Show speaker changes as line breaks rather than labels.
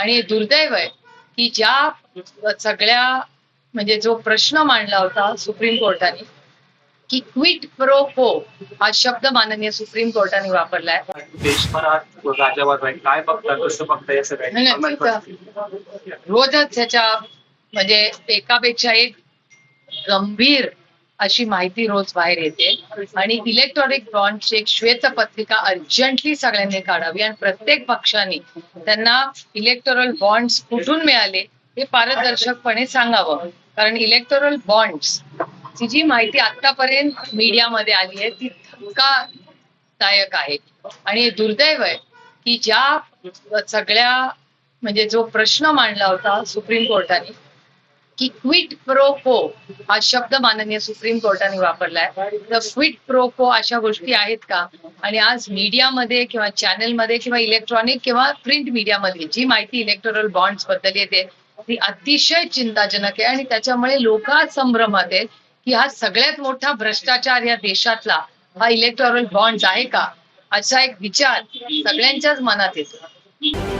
आणि हे दुर्दैव आहे की ज्या सगळ्या म्हणजे जो प्रश्न मांडला होता सुप्रीम कोर्टाने की क्विट प्रो को हा शब्द माननीय सुप्रीम कोर्टाने वापरलाय
काय
रोजच ह्याच्या म्हणजे एकापेक्षा एक गंभीर अशी माहिती रोज बाहेर येते. आणि इलेक्ट्रॉनिक बॉन्डची एक श्वेतपत्रिका अर्जंटली सगळ्यांनी काढावी आणि प्रत्येक पक्षाने त्यांना इलेक्टोरल बॉन्ड्स कुठून मिळाले हे पारदर्शकपणे सांगावं. कारण इलेक्टोरल बॉन्ड्स ची जी माहिती आतापर्यंत मीडियामध्ये आली आहे ती धक्कादायक आहे. आणि दुर्दैव आहे की ज्या सगळ्या म्हणजे जो प्रश्न मांडला होता सुप्रीम कोर्टाने की क्विट प्रो को हा शब्द माननीय सुप्रीम कोर्टाने वापरलाय. तर क्विट प्रो को अशा गोष्टी आहेत का? आणि आज मीडियामध्ये किंवा चॅनलमध्ये किंवा इलेक्ट्रॉनिक किंवा प्रिंट मीडियामध्ये जी माहिती इलेक्टोरल बॉन्ड्सबद्दल येते ती अतिशय चिंताजनक आहे आणि त्याच्यामुळे लोक आज संभ्रमात आहेत की हा सगळ्यात मोठा भ्रष्टाचार या देशातला हा इलेक्टोरल बॉन्ड्स आहे का? असा एक विचार सगळ्यांच्याच मनात येतो.